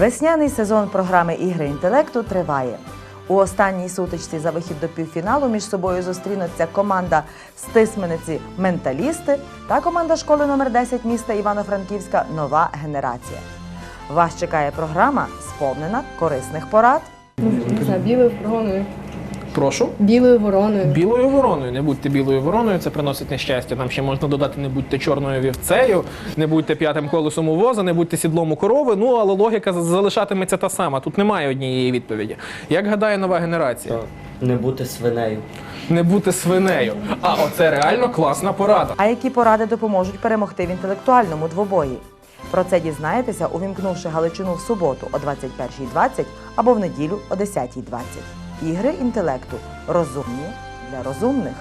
Весняний сезон програми Ігри інтелекту триває. У останній сутичці за вихід до півфіналу між собою зустрінуться команда стисмениці Менталісти та команда школи номер 10 міста Івано-Франківська Нова генерація. Вас чекає програма, сповнена корисних порад. Знаю, білою вороною. Прошу. Білою вороною. Білою вороною. Не будьте білою вороною, це приносить нещастя. Нам ще можна додати, не будьте чорною вівцею, не будьте п'ятим колесом у воза, не будьте сідлом у корови. Ну але логіка залишатиметься та сама. Тут немає однієї відповіді. Як гадає нова генерація? Не бути свинею. Не бути свинею. А оце реально класна порада. А які поради допоможуть перемогти в інтелектуальному двобої? Про це дізнаєтеся, увімкнувши Галичину в суботу о 21.20 або в неділю о 10.20. Ігри інтелекту розумні для розумних.